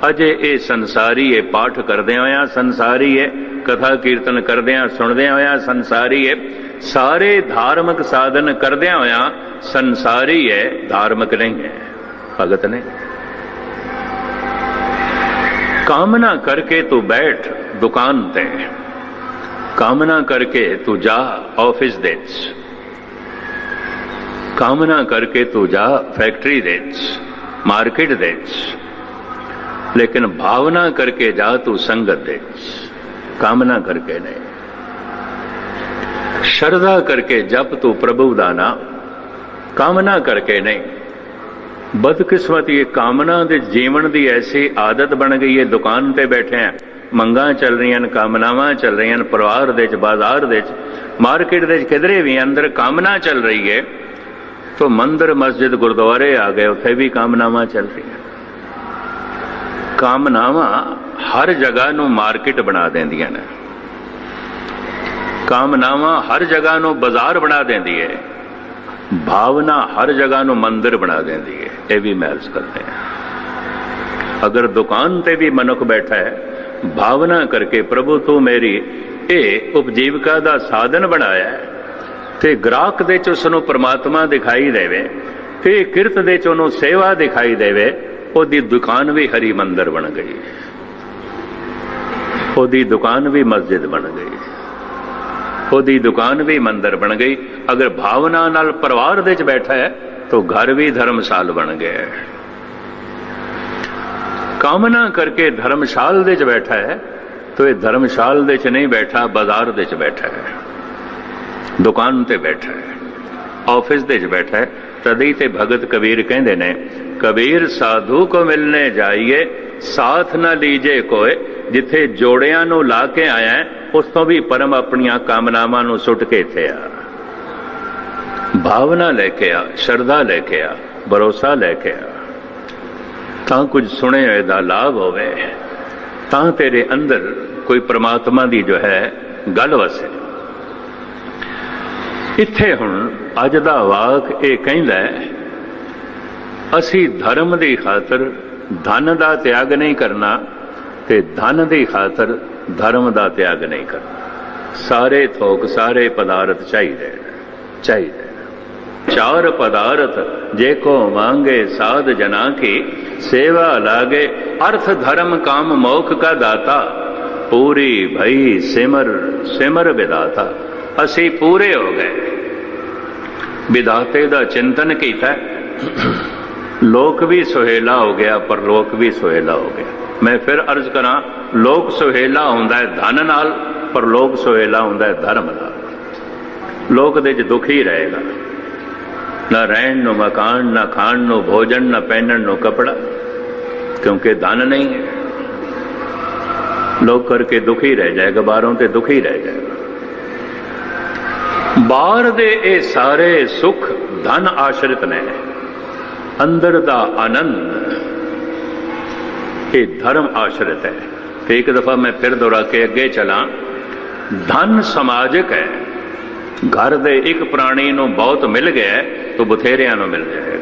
[SPEAKER 1] ਅਜੇ ਇਹ ਸੰਸਾਰੀ ਹੈ ਪਾਠ ਕਰਦੇ ਹੋਇਆ ਸੰਸਾਰੀ ਹੈ ਕਥਾ ਕੀਰਤਨ ਕਰਦੇ ਆ ਸੁਣਦਿਆਂ ਹੋਇਆ ਸੰਸਾਰੀ ਹੈ ਸਾਰੇ ਧਾਰਮਿਕ ਸਾਧਨ ਕਰਦਿਆਂ ਹੋਇਆ ਸੰਸਾਰੀ ਹੈ ਧਾਰਮਿਕ ਨਹੀਂ ਹੈ, ਭਗਤ ਨੇ। ਕਾਮਨਾ ਕਰਕੇ ਤੂੰ ਬੈਠ ਦੁਕਾਨ ਤੇ, ਕਾਮਨਾ ਕਰਕੇ ਤੂੰ ਜਾ ਆਫਿਸ ਦੇ ਵਿੱਚ ਕਾਮਨਾ ਕਰਕੇ ਤੂੰ ਜਾ ਫੈਕਟਰੀ ਦੇ ਵਿੱਚ, ਮਾਰਕੀਟ ਦੇ ਵਿੱਚ। ਲੇਕਿਨ ਭਾਵਨਾ ਕਰਕੇ ਜਾ ਤੂੰ ਸੰਗਤ ਦੇ ਵਿੱਚ। ਕਾਮਨਾ ਕਰਕੇ ਨਹੀਂ। ਸ਼ਰਧਾ ਕਰਕੇ ਜਪ ਤੂੰ ਪ੍ਰਭੂ ਦਾ ਨਾਮ। ਕਾਮਨਾ ਕਰਕੇ ਨਹੀਂ। ਬਦਕਿਸਮਤੀ ਇਹ ਕਾਮਨਾ ਦੇ ਜੀਵਨ ਦੀ ਐਸੀ ਆਦਤ ਬਣ ਗਈ ਹੈ, ਦੁਕਾਨ ਤੇ ਬੈਠੇ ਆ, ਮੰਗਾਂ ਚੱਲ ਰਹੀਆਂ ਨੇ, ਕਾਮਨਾਵਾਂ ਚੱਲ ਰਹੀਆਂ ਨੇ, ਪਰਿਵਾਰ ਦੇ ਚ ਬਾਜ਼ਾਰ ਦੇ ਚ ਮਾਰਕੀਟ ਦੇ ਚ ਕਿਧਰੇ ਵੀ ਅੰਦਰ ਕਾਮਨਾ ਚੱਲ ਰਹੀ ਹੈ। ਤੋ ਮੰਦਰ ਮਸਜਿਦ ਗੁਰਦੁਆਰੇ ਆ ਗਏ, ਉੱਥੇ ਵੀ ਕਾਮਨਾਵਾਂ ਚੱਲ ਰਹੀਆਂ ਕਾਮਨਾਵਾਂ ਹਰ ਜਗ੍ਹਾ ਨੂੰ ਮਾਰਕੀਟ ਬਣਾ ਦਿੰਦੀਆਂ ਨੇ। ਕਾਮਨਾਵਾਂ ਹਰ ਜਗ੍ਹਾ ਨੂੰ ਬਾਜ਼ਾਰ ਬਣਾ ਦਿੰਦੀ ਹੈ ਭਾਵਨਾ ਹਰ ਜਗ੍ਹਾ ਨੂੰ ਮੰਦਿਰ ਬਣਾ ਦਿੰਦੀ ਹੈ ਇਹ ਵੀ ਮਹਿਲਸ ਕਰਦੇ ਆ ਅਗਰ ਦੁਕਾਨ ਤੇ ਵੀ ਮਨੁੱਖ ਬੈਠਾ ਹੈ, ਭਾਵਨਾ ਕਰਕੇ ਪ੍ਰਭੂ ਤੂੰ ਮੇਰੀ ਇਹ ਉਪਜੀਵਕਾ ਦਾ ਸਾਧਨ ਬਣਾਇਆ ਹੈ। ਤੇ ਗ੍ਰਾਹਕ ਦੇ ਚ ਉਸ ਨੂੰ ਪ੍ਰਮਾਤਮਾ ਦਿਖਾਈ ਦੇਵੇ, ਤੇ ਕਿਰਤ ਦੇ ਚ ਉਹਨੂੰ ਸੇਵਾ ਦਿਖਾਈ ਦੇਵੇ, ਉਹਦੀ ਦੁਕਾਨ ਵੀ ਹਰੀ ਮੰਦਰ ਬਣ ਗਈ। ਉਹਦੀ ਦੁਕਾਨ ਵੀ ਮਸਜਿਦ ਬਣ ਗਈ। ਉਹਦੀ ਦੁਕਾਨ ਵੀ ਮੰਦਰ ਬਣ ਗਈ। ਅਗਰ ਭਾਵਨਾ ਨਾਲ ਪਰਿਵਾਰ ਦੇ ਚ ਬੈਠਾ ਹੈ, ਤਾਂ ਘਰ ਵੀ ਧਰਮਸ਼ਾਲ ਬਣ ਗਿਆ ਕਾਮਨਾ ਕਰਕੇ ਧਰਮਸ਼ਾਲ ਦੇ ਚ ਬੈਠਾ ਹੈ, ਤਾਂ ਇਹ ਧਰਮਸ਼ਾਲ ਦੇ ਚ ਨਹੀਂ ਬੈਠਾ, ਬਾਜ਼ਾਰ ਦੇ ਚ ਬੈਠਾ ਹੈ। ਦੁਕਾਨ ਤੇ ਬੈਠਾ ਹੈ ਆਫਿਸ ਦੇ ਚ ਬੈਠਾ ਹੈ। ਤਦੇ ਤੇ ਭਗਤ ਕਬੀਰ ਕਹਿੰਦੇ ਨੇ, ਕਬੀਰ ਸਾਧੂ ਕੋ ਮਿਲਨੇ ਜਾਈਏ, ਸਾਥ ਨਾ ਲੀਜੇ ਕੋਏ, ਜਿੱਥੇ ਜੋੜਿਆਂ ਨੂੰ ਲਾ ਕੇ ਆਇਆ ਉਸ ਤੋਂ ਵੀ ਪਰਮ ਆਪਣੀਆਂ ਕਾਮਨਾਵਾਂ ਨੂੰ ਸੁੱਟ ਕੇ ਇੱਥੇ ਆ। ਭਾਵਨਾ ਲੈ ਕੇ ਆ, ਸ਼ਰਧਾ ਲੈ ਕੇ ਆ, ਭਰੋਸਾ ਲੈ ਕੇ ਆ। ਤਾਂ ਕੁਝ ਸੁਣੇ ਹੋਏ ਦਾ ਲਾਭ ਹੋਵੇ, ਤਾਂ ਤੇਰੇ ਅੰਦਰ ਕੋਈ ਪ੍ਰਮਾਤਮਾ ਦੀ ਜੋ ਹੈ, ਗੱਲ ਵਸੇ। ਇੱਥੇ ਹੁਣ ਅੱਜ ਦਾ ਵਾਕ ਇਹ ਕਹਿੰਦਾ ਅਸੀਂ ਧਰਮ ਦੀ ਖਾਤਰ ਧਨ ਦਾ ਤਿਆਗ ਨਹੀਂ ਕਰਨਾ ਤੇ ਧਨ ਦੀ ਖਾਤਰ ਧਰਮ ਦਾ ਤਿਆਗ ਨਹੀਂ ਕਰਨਾ। ਸਾਰੇ ਥੋਕ, ਸਾਰੇ ਪਦਾਰਥ ਚਾਹੀਦੇ ਚਾਹੀਦੇ ਚਾਰ ਪਦਾਰਥ ਜੇ ਕੋ ਮੰਗੇ ਸਾਧ ਜਨਾ ਕੀ, ਸੇਵਾ ਲਾਗੇ, ਅਰਥ ਧਰਮ ਕਾਮ ਮੋਖ ਕਾ ਦਾਤਾ, ਪੂਰੀ ਭਈ ਸਿਮਰ ਸਿਮਰ ਵਿਦਾਤਾ। ਅਸੀਂ ਪੂਰੇ ਹੋ ਗਏ। ਵਿਦਾਤੇ ਦਾ ਚਿੰਤਨ ਕੀਤਾ। ਲੋਕ ਵੀ ਸੁਹੇਲਾ ਹੋ ਗਿਆ, ਪਰ ਲੋਕ ਵੀ ਸੁਹੇਲਾ ਹੋ ਗਿਆ। ਮੈਂ ਫਿਰ ਅਰਜ਼ ਕਰਾਂ, ਲੋਕ ਸੁਹੇਲਾ ਹੁੰਦਾ ਹੈ ਧਨ ਨਾਲ, ਪਰ ਲੋਕ ਸੁਹੇਲਾ ਹੁੰਦਾ ਹੈ ਧਰਮ ਨਾਲ। ਲੋਕ ਦੇ ਚ ਦੁਖੀ ਰਹੇਗਾ। ਨਾ ਰਹਿਣ ਨੂੰ ਮਕਾਨ, ਨਾ ਖਾਣ ਨੂੰ ਭੋਜਨ, ਨਾ ਪਹਿਨਣ ਨੂੰ ਕਪੜਾ, ਕਿਉਂਕਿ ਧਨ ਨਹੀਂ ਹੈ। ਲੋਕ ਕਰਕੇ ਦੁਖੀ ਰਹਿ ਜਾਏਗਾ, ਬਾਹਰੋਂ ਤੇ ਦੁਖੀ ਰਹਿ ਜਾਏਗਾ। ਬਾਹਰ ਦੇ ਇਹ ਸਾਰੇ ਸੁਖ ਧਨ ਆਸ਼ਰਿਤ ਨੇ। ਅੰਦਰ ਦਾ ਆਨੰਦ ਇਹ ਧਰਮ ਆਸ਼ਰਿਤ ਹੈ। ਤੇ ਇੱਕ ਦਫਾ ਮੈਂ ਫਿਰ ਦੁਹਰਾ ਕੇ ਅੱਗੇ ਚਲਾਂ। ਧਨ ਸਮਾਜਿਕ ਹੈ। ਘਰ ਦੇ ਇੱਕ ਪ੍ਰਾਣੀ ਨੂੰ ਬਹੁਤ ਮਿਲ ਗਿਆ ਤਾਂ ਬਥੇਰਿਆਂ ਨੂੰ ਮਿਲ ਜਾਏਗਾ।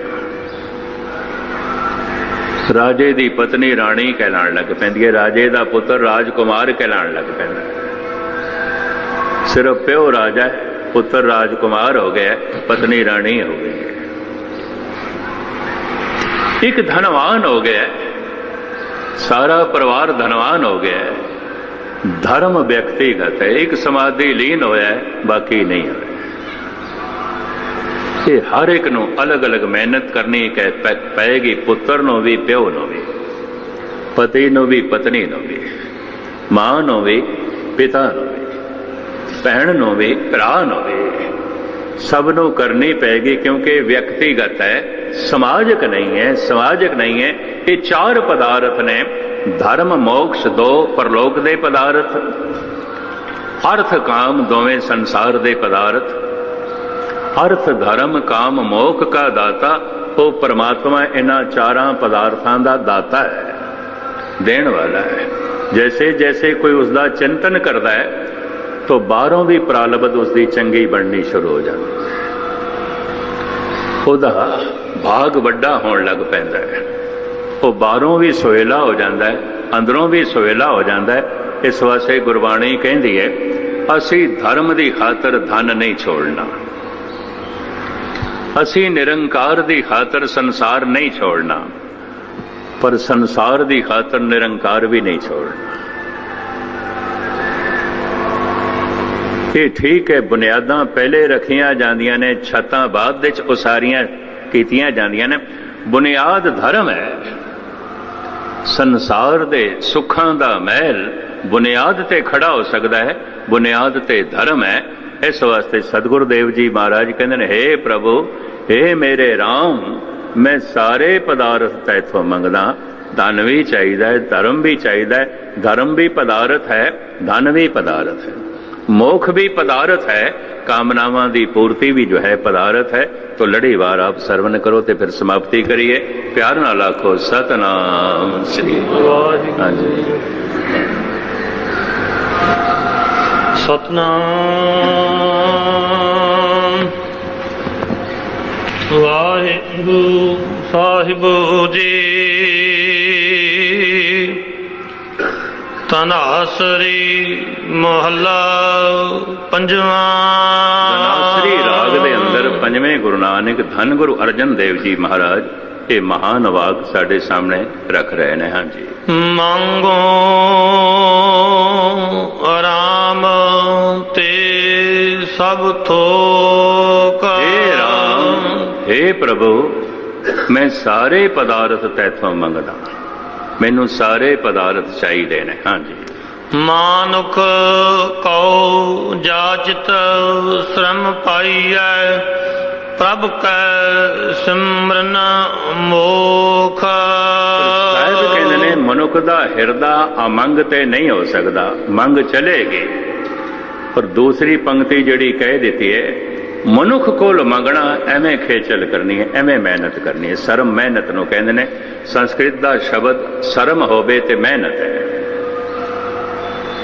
[SPEAKER 1] ਰਾਜੇ ਦੀ ਪਤਨੀ ਰਾਣੀ ਕਹਿਲਾਣ ਲੱਗ ਪੈਂਦੀ ਹੈ। ਰਾਜੇ ਦਾ ਪੁੱਤਰ ਰਾਜਕੁਮਾਰ ਕਹਿਲਾਣ ਲੱਗ ਪੈਂਦਾ ਸਿਰਫ ਪਿਓ ਰਾਜਾ ਹੈ, ਪੁੱਤਰ ਰਾਜਕੁਮਾਰ ਹੋ ਗਿਆ, ਪਤਨੀ ਰਾਣੀ ਹੋ ਗਈ ਹੈ। ਇੱਕ ਧਨਵਾਨ ਹੋ ਗਿਆ, ਸਾਰਾ ਪਰਿਵਾਰ ਧਨਵਾਨ ਹੋ ਗਿਆ ਹੈ। ਧਰਮ ਵਿਅਕਤੀਗਤ ਹੈ ਇੱਕ ਸਮਾਧੀ ਲੀਨ ਹੋਇਆ, ਬਾਕੀ ਨਹੀਂ ਹੋਇਆ ਇਹ ਹਰ ਇੱਕ ਨੂੰ ਅਲੱਗ-ਅਲੱਗ ਮਿਹਨਤ ਕਰਨੀ ਕਿ ਪਏਗੀ, ਪੁੱਤਰ ਨੂੰ ਵੀ, ਪਿਓ ਨੂੰ ਵੀ, ਪਤੀ ਨੂੰ ਵੀ, ਪਤਨੀ ਨੂੰ ਵੀ, ਮਾਂ ਨੂੰ ਵੀ, ਪਿਤਾ ਨੂੰ ਵੀ ਭੈਣ ਨੂੰ ਵੀ, ਭਰਾ ਨੂੰ ਵੀ। ਸਭ ਨੂੰ ਕਰਨੀ ਪਏਗੀ ਕਿਉਂਕਿ ਵਿਅਕਤੀਗਤ ਹੈ, ਸਮਾਜਿਕ ਨਹੀਂ ਹੈ, ਸਮਾਜਿਕ ਨਹੀਂ ਹੈ। ਇਹ ਚਾਰ ਪਦਾਰਥ ਨੇ। ਧਰਮ, ਮੋਕਸ਼ ਦੋ ਪਰਲੋਕ ਦੇ ਪਦਾਰਥ। ਅਰਥ, ਕਾਮ ਦੋਵੇਂ ਸੰਸਾਰ ਦੇ ਪਦਾਰਥ। ਅਰਥ, ਧਰਮ, ਕਾਮ ਮੋਖ ਕਾ ਦਾਤਾ, ਉਹ ਪਰਮਾਤਮਾ ਇਹਨਾਂ ਚਾਰਾਂ ਪਦਾਰਥਾਂ ਦਾ ਦਾਤਾ ਹੈ। ਦੇਣ ਵਾਲਾ ਹੈ। ਜੈਸੇ ਜੈਸੇ ਕੋਈ ਉਸ ਦਾ ਚਿੰਤਨ ਕਰਦਾ ਹੈ ਤਾਂ ਬਾਹਰੋਂ ਵੀ ਪ੍ਰਾਲਬਧ ਉਸ ਦੀ ਚੰਗੀ ਬਣਨੀ ਸ਼ੁਰੂ ਹੋ ਜਾਂਦੀ ਹੈ। ਉਹਦਾ ਭਾਗ ਵੱਡਾ ਹੋਣ ਲੱਗ ਪੈਂਦਾ ਹੈ। ਉਹ ਬਾਹਰੋਂ ਵੀ ਸੋਹਿਲਾ ਹੋ ਜਾਂਦਾ ਹੈ, ਅੰਦਰੋਂ ਵੀ ਸੋਹਿਲਾ ਹੋ ਜਾਂਦਾ ਹੈ। ਇਸ ਵਾਸਤੇ ਗੁਰਬਾਣੀ ਕਹਿੰਦੀ ਹੈ, ਅਸੀਂ ਧਰਮ ਦੀ ਖਾਤਰ ਧਨ ਨਹੀਂ ਛੋੜਨਾ। ਅਸੀਂ ਨਿਰੰਕਾਰ ਦੀ ਖਾਤਰ ਸੰਸਾਰ ਨਹੀਂ ਛੋੜਨਾ। ਪਰ ਸੰਸਾਰ ਦੀ ਖਾਤਰ ਨਿਰੰਕਾਰ ਵੀ ਨਹੀਂ ਛੋੜਨਾ। ਇਹ ਠੀਕ ਹੈ, ਬੁਨਿਆਦਾਂ ਪਹਿਲੇ ਰੱਖੀਆਂ ਜਾਂਦੀਆਂ ਨੇ, ਛੱਤਾਂ ਬਾਅਦ ਵਿੱਚ ਉਸਾਰੀਆਂ ਕੀਤੀਆਂ ਜਾਂਦੀਆਂ ਨੇ। ਬੁਨਿਆਦ ਧਰਮ ਹੈ। ਸੰਸਾਰ ਦੇ ਸੁੱਖਾਂ ਦਾ ਮਹਿਲ ਬੁਨਿਆਦ ਤੇ ਖੜਾ ਹੋ ਸਕਦਾ ਹੈ। ਬੁਨਿਆਦ ਤੇ ਧਰਮ ਹੈ। ਇਸ ਵਾਸਤੇ ਸਤਿਗੁਰ ਦੇਵ ਜੀ ਮਹਾਰਾਜ ਕਹਿੰਦੇ ਨੇ हे ਪ੍ਰਭੂ हे ਮੇਰੇ RAM ਮੈਂ ਸਾਰੇ ਪਦਾਰਥ ਤੈਥੋਂ ਮੰਗਦਾ। ਧਨ ਵੀ ਚਾਹੀਦਾ ਹੈ, ਧਰਮ ਵੀ ਚਾਹੀਦਾ ਹੈ। ਧਰਮ ਵੀ ਪਦਾਰਥ ਹੈ, ਧਨ ਵੀ ਪਦਾਰਥ ਹੈ। ਮੋਖ ਵੀ ਪਦਾਰਥ ਹੈ, ਕਾਮਨਾਵਾਂ ਦੀ ਪੂਰਤੀ ਵੀ ਜੋ ਹੈ ਪਦਾਰਥ ਹੈ। ਤੋ ਲੜੀ ਵਾਰ ਆਪ ਸਰਵਨ ਕਰੋ ਤੇ ਫਿਰ ਸਮਾਪਤੀ ਕਰੀਏ। ਪਿਆਰ ਨਾਲ ਆਖੋ, ਸਤਨਾਮ ਸ੍ਰੀ
[SPEAKER 2] ਵਾਹਿਗੁਰੂ।
[SPEAKER 1] ਹਾਂਜੀ।
[SPEAKER 2] ਸਤਨਾਮ। ਵਾਹਿਗੁਰੂ ਸਾਹਿਬ ਜੀ ਤਨਾਸਰੀ ਮਹੱਲਾ ਪੰਜਵਾਂ।
[SPEAKER 1] ਤਨਾਸਰੀ ਰਾਗ ਦੇ ਅੰਦਰ ਪੰਜਵੇਂ ਗੁਰੂ ਨਾਨਕ ਧੰਨ ਗੁਰੂ ਅਰਜਨ ਦੇਵ ਜੀ ਮਹਾਰਾਜ ਇਹ ਮਹਾਨ ਵਾਕ ਸਾਡੇ ਸਾਹਮਣੇ ਰੱਖ ਰਹੇ ਨੇ ਹਾਂਜੀ।
[SPEAKER 2] ਮੰਗੋ ਆਰਾਮ ਤੇ ਸਭ ਥੋਕ।
[SPEAKER 1] हे ਰਾਮ हे ਪ੍ਰਭੂ ਮੈਂ ਸਾਰੇ ਪਦਾਰਥ ਤੈਥੋਂ ਮੰਗਦਾ। ਮੈਨੂੰ ਸਾਰੇ ਪਦਾਰਥ ਚਾਹੀਦੇ ਨੇ ਹਾਂਜੀ।
[SPEAKER 2] ਮਾਨੁਖ ਕਉ ਜਾਚਿਤ ਸ਼ਰਮ ਪਾਈਐ, ਪ੍ਰਭ ਕੈ ਸਿਮਰਨ ਮੋਖ।
[SPEAKER 1] ਸਾਹਿਬ ਕਹਿੰਦੇ ਨੇ, ਮਨੁੱਖ ਦਾ ਹਿਰਦਾ ਅਮੰਗ ਤੇ ਨਹੀਂ ਹੋ ਸਕਦਾ, ਮੰਗ ਚਲੇਗੀ। ਪਰ ਦੂਸਰੀ ਪੰਕਤੀ ਜਿਹੜੀ ਕਹਿ ਦਿੱਤੀ ਹੈ, ਮਨੁੱਖ ਕੋਲ ਮੰਗਣਾ ਐਵੇਂ ਖੇਚਲ ਕਰਨੀ ਹੈ, ਐਵੇਂ ਮਿਹਨਤ ਕਰਨੀ ਹੈ। ਸ਼ਰਮ ਮਿਹਨਤ ਨੂੰ ਕਹਿੰਦੇ ਨੇ, ਸੰਸਕ੍ਰਿਤ ਦਾ ਸ਼ਬਦ ਸ਼ਰਮ ਹੋਵੇ ਤੇ ਮਿਹਨਤ ਹੈ।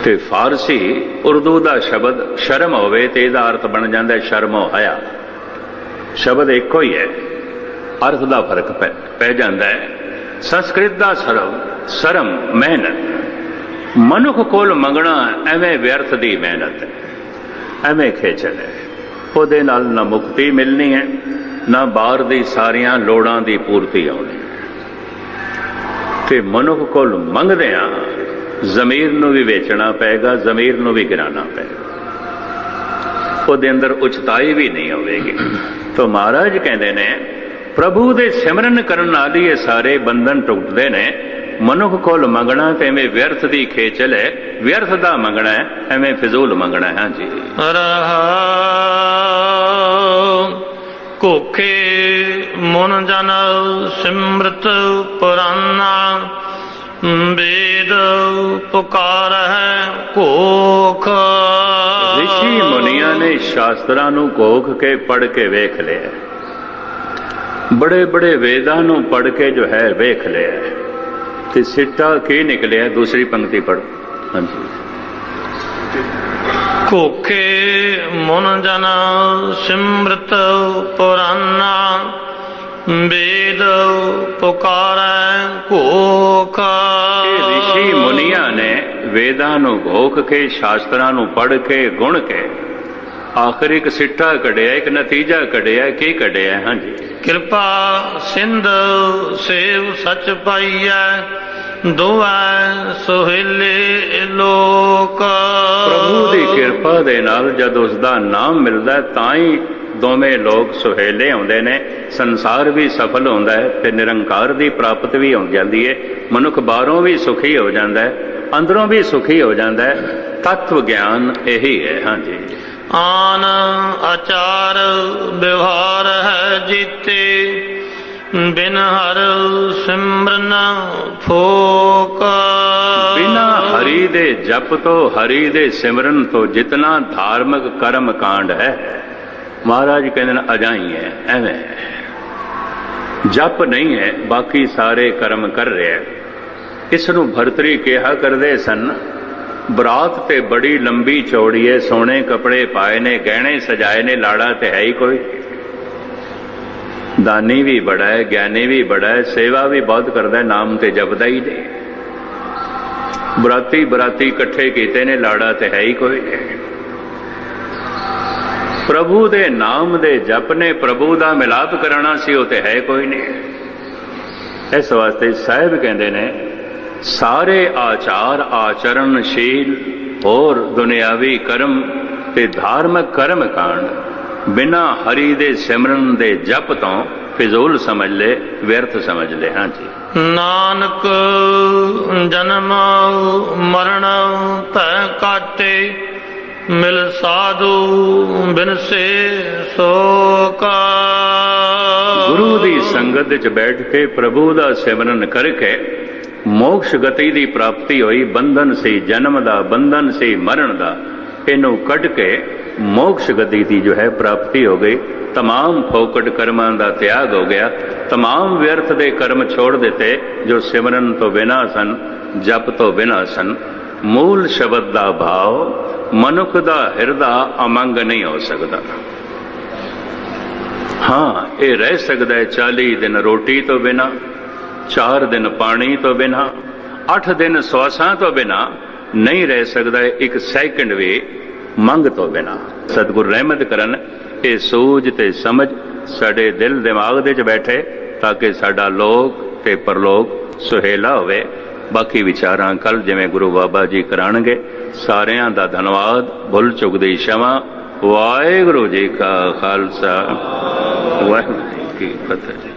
[SPEAKER 1] ਤੇ ਫਾਰਸੀ ਉਰਦੂ ਦਾ ਸ਼ਬਦ ਸ਼ਰਮ ਹੋਵੇ ਤੇ ਇਹਦਾ ਅਰਥ ਬਣ ਜਾਂਦਾ ਸ਼ਰਮ ਸ਼ਰਮੋ ਸ਼ਬਦ ਇੱਕੋ ਹੀ ਹੈ। ਅਰਥ ਦਾ ਫ਼ਰਕ ਪੈ ਜਾਂਦਾ ਹੈ। ਸੰਸਕ੍ਰਿਤ ਦਾ ਸ਼ਰਮ ਸ਼ਰਮ, ਮਿਹਨਤ। ਮਨੁੱਖ ਕੋਲ ਮੰਗਣਾ ਐਵੇਂ ਵਿਅਰਥ ਦੀ ਮਿਹਨਤ ਹੈ। ਐਵੇਂ ਖੇਚਲ ਹੈ। ਉਹਦੇ ਨਾਲ ਨਾ ਮੁਕਤੀ ਮਿਲਣੀ ਹੈ, ਨਾ ਬਾਹਰ ਦੀ ਸਾਰੀਆਂ ਲੋੜਾਂ ਦੀ ਪੂਰਤੀ ਆਉਣੀ ਹੈ। ਤੇ ਮਨੁੱਖ ਕੋਲ ਮੰਗਦੇ ਆ ਜ਼ਮੀਰ ਨੂੰ ਵੀ ਵੇਚਣਾ ਪਏਗਾ, ਜ਼ਮੀਰ ਨੂੰ ਵੀ ਗਿਰਾਣਾ ਪਏਗਾ। ਉਹਦੇ ਅੰਦਰ ਉਚਤਾਈ ਵੀ ਨਹੀਂ ਹੋਵੇਗੀ ਤਾਂ ਮਹਾਰਾਜ ਕਹਿੰਦੇ ਨੇ, ਪ੍ਰਭੂ ਦੇ ਸਿਮਰਨ ਕਰਨ ਨਾਲ ਹੀ ਇਹ ਸਾਰੇ ਬੰਧਨ ਟੁੱਟਦੇ ਨੇ। ਮਨੁੱਖ ਕੋਲ ਮੰਗਣਾ ਤੇ ਐਵੇਂ ਵਿਅਰਥ ਦੀ ਖੇਚਲ ਹੈ। ਵਿਅਰਥ ਦਾ ਮੰਗਣਾ ਹੈ, ਐਵੇਂ ਫਿਜ਼ੂਲ ਮੰਗਣਾ ਹੈ, ਹਾਂਜੀ।
[SPEAKER 2] ਰਹਾ ਕੋਖੇ ਮਨ ਜਨ ਸਿਮਰਤ ਪੁਰਾਨਾ। ਵੇਦ ਪੁਕਾਰ ਹੈ ਕੋਖ
[SPEAKER 1] ਰਿਸ਼ੀ ਮੁਨੀਆਂ ਨੇ ਸ਼ਾਸਤਰਾਂ ਨੂੰ ਕੋਖ ਕੇ ਪੜ੍ਹ ਕੇ ਵੇਖ ਲਿਆ ਬੜੇ ਬੜੇ ਵੇਦਾਂ ਨੂੰ ਪੜ੍ਹ ਕੇ ਜੋ ਹੈ ਵੇਖ ਲਿਆ ਤੇ ਸਿੱਟਾ ਕੀ ਨਿਕਲਿਆ ਦੂਸਰੀ ਪੰਕਤੀ ਪੜ੍ਹ ਹਾਂਜੀ
[SPEAKER 2] ਕੋਖੇ ਮਨ ਜਨ ਸਿਮਰਤ ਪੁਰਾਨਾ ਵੇਦ ਪੁਕਾਰੈ
[SPEAKER 1] ਇਹ ਰਿਸ਼ੀ ਮੁਨੀਆਂ ਨੇ ਵੇਦਾਂ ਨੂੰ ਘੋਖ ਕੇ ਸ਼ਾਸਤਰਾਂ ਨੂੰ ਪੜ੍ਹ ਕੇ ਗੁਣ ਕੇ। ਆਖਰ ਇੱਕ ਸਿੱਟਾ ਕੱਢਿਆ ਇੱਕ ਨਤੀਜਾ ਕੱਢਿਆ ਕੀ ਕੱਢਿਆ? ਹਾਂਜੀ।
[SPEAKER 2] ਕਿਰਪਾ ਸਿੰਧ ਸੇਵ ਸਚ ਪਾਈਐ ਦੁਆ ਸੁਹੇਲੇ ਲੋਕ।
[SPEAKER 1] ਪ੍ਰਭੂ ਦੀ ਕਿਰਪਾ ਦੇ ਨਾਲ ਜਦ ਉਸ ਦਾ ਨਾਮ ਮਿਲਦਾ ਤਾਂ ਹੀ ਦੋਵੇਂ ਲੋਕ ਸੁਹੇਲੇ ਆਉਂਦੇ ਨੇ ਸੰਸਾਰ ਵੀ ਸਫਲ ਹੁੰਦਾ ਹੈ ਤੇ ਨਿਰੰਕਾਰ ਦੀ ਪ੍ਰਾਪਤ ਵੀ ਹੋ ਜਾਂਦੀ ਹੈ ਮਨੁੱਖ ਬਾਹਰੋਂ ਵੀ ਸੁਖੀ ਹੋ ਜਾਂਦਾ ਹੈ ਅੰਦਰੋਂ ਵੀ ਸੁਖੀ ਹੋ ਜਾਂਦਾ ਹੈ। ਤਤਵ ਗਿਆਨ ਇਹੀ ਹੈ ਹਾਂਜੀ।
[SPEAKER 2] ਆਨ ਆਚਾਰ ਵਿਵਹਾਰ ਹੈ ਜੀਤੇ ਬਿਨ ਹਰ ਸਿਮਰਨ ਫੋਕ।
[SPEAKER 1] ਬਿਨਾ ਹਰੀ ਦੇ ਜਪ ਤੋਂ ਹਰੀ ਦੇ ਸਿਮਰਨ ਤੋਂ ਜਿਤਨਾ ਧਾਰਮਿਕ ਕਰਮ ਕਾਂਡ ਹੈ ਮਹਾਰਾਜ ਕਹਿੰਦੇ ਨੇ, ਅਜਾਈ ਹੈ, ਐਵੇਂ ਜਪ ਨਹੀਂ ਹੈ, ਬਾਕੀ ਸਾਰੇ ਕਰਮ ਕਰ ਰਿਹਾ ਇਸ ਨੂੰ ਭਰਤਰੀ ਕਿਹਾ ਕਰਦੇ ਸਨ, ਬਰਾਤ ਤੇ ਬੜੀ ਲੰਬੀ ਚੌੜੀ ਹੈ, ਸੋਹਣੇ ਕੱਪੜੇ ਪਾਏ ਨੇ, ਗਹਿਣੇ ਸਜਾਏ ਨੇ, ਲਾੜਾ ਤੇ ਹੈ ਹੀ ਕੋਈ। ਦਾਨੀ ਵੀ ਬੜਾ ਹੈ, ਗਿਆਨੀ ਵੀ ਬੜਾ ਹੈ, ਸੇਵਾ ਵੀ ਬਹੁਤ ਕਰਦਾ ਹੈ, ਨਾਮ ਤੇ ਜਪਦਾ ਹੀ ਨਹੀਂ। ਬਰਾਤੀ ਬਰਾਤੀ ਇਕੱਠੇ ਕੀਤੇ ਨੇ, ਲਾੜਾ ਤੇ ਹੈ ਹੀ ਕੋਈ। ਨਹੀਂ ਪ੍ਰਭੂ ਦੇ ਨਾਮ ਦੇ ਜਪ ਨੇ ਪ੍ਰਭੂ ਦਾ ਮਿਲਾਪ ਕਰਾਣਾ ਸੀ, ਉਹ ਤੇ ਹੈ ਕੋਈ ਨਹੀਂ। ਇਸ ਵਾਸਤੇ ਸਾਹਿਬ ਕਹਿੰਦੇ ਨੇ, ਸਾਰੇ ਆਚਾਰ ਆਚਰਣਸ਼ੀਲ ਹੋਰ ਦੁਨਿਆਵੀ ਕਰਮ ਤੇ ਧਾਰਮਿਕ ਕਰਮ ਕਾਂਡ, ਬਿਨਾ ਹਰੀ ਦੇ ਸਿਮਰਨ ਦੇ ਜਪ ਤੋਂ ਫਿਜ਼ੂਲ ਸਮਝ ਲੈ, ਵਿਅਰਥ ਸਮਝ ਲੈ। ਹਾਂਜੀ
[SPEAKER 2] ਨਾਨਕ ਜਨਮ ਮਰਨ ਭੈ ਕਾਟੇ ਮਿਲ ਸਾਧੂ ਬਿਨ ਸੇ ਸੋਕਾ
[SPEAKER 1] ਗੁਰੂ ਦੀ ਸੰਗਤ ਵਿੱਚ ਬੈਠ ਕੇ ਪ੍ਰਭੂ ਦਾ ਸਿਮਰਨ ਕਰਕੇ ਮੋਕਸ਼ ਗਤੀ ਦੀ ਪ੍ਰਾਪਤੀ ਹੋਈ ਬੰਧਨ ਸੀ ਜਨਮ ਦਾ ਬੰਧਨ ਸੀ ਮਰਨ ਦਾ ਇਹਨੂੰ ਕੱਢ ਕੇ ਮੋਕਸ਼ ਗਤੀ ਦੀ ਜੋ ਹੈ ਪ੍ਰਾਪਤੀ ਹੋ ਗਈ तमाम ਫੋਕਟ ਕਰਮਾਂ ਦਾ ਤਿਆਗ ਹੋ ਗਿਆ तमाम ਵਿਅਰਥ ਦੇ ਕਰਮ ਛੋੜ ਦਿੱਤੇ ਜੋ ਸਿਮਰਨ ਤੋਂ ਬਿਨਾਂ ਸਨ ਜਪ ਤੋਂ ਬਿਨਾਂ ਸਨ ਮੂਲ ਸ਼ਬਦ ਦਾ ਭਾਵ ਮਨੁੱਖ ਦਾ ਹਿਰਦਾ ਅਮੰਗ ਨਹੀਂ ਹੋ ਸਕਦਾ। ਹਾਂ, ਇਹ ਰਹਿ ਸਕਦਾ ਹੈ 40 ਦਿਨ ਰੋਟੀ ਤੋਂ ਬਿਨਾ 4 ਦਿਨ ਪਾਣੀ ਤੋਂ ਬਿਨਾ 8 ਦਿਨ ਸਵਾਸਾਂ ਤੋਂ ਬਿਨਾ ਨਹੀਂ ਰਹਿ ਸਕਦਾ ਇੱਕ ਸੈਕਿੰਡ ਵੀ ਮੰਗ ਤੋਂ ਬਿਨਾ। ਸਤਿਗੁਰ ਰਹਿਮਤ ਕਰਨ, ਇਹ ਸੂਝ ਤੇ ਸਮਝ ਸਾਡੇ ਦਿਲ ਦਿਮਾਗ ਦੇ ਵਿੱਚ ਬੈਠੇ ਤਾਂ ਕਿ ਸਾਡਾ ਲੋਕ ਤੇ ਪਰਲੋਕ ਸੁਹੇਲਾ ਹੋਵੇ। ਬਾਕੀ ਵਿਚਾਰਾਂ ਕੱਲ ਜਿਵੇਂ ਗੁਰੂ ਬਾਬਾ ਜੀ ਕਰਾਣਗੇ, ਸਾਰਿਆਂ ਦਾ ਧੰਨਵਾਦ ਭੁੱਲ ਚੁੱਕ ਦੇ ਸ਼ਮਾ, ਵਾਹਿਗੁਰੂ ਜੀ ਕਾ ਖਾਲਸਾ। ਵਾਹਿਗੁਰੂ ਜੀ ਕੀ ਫਤਿਹ।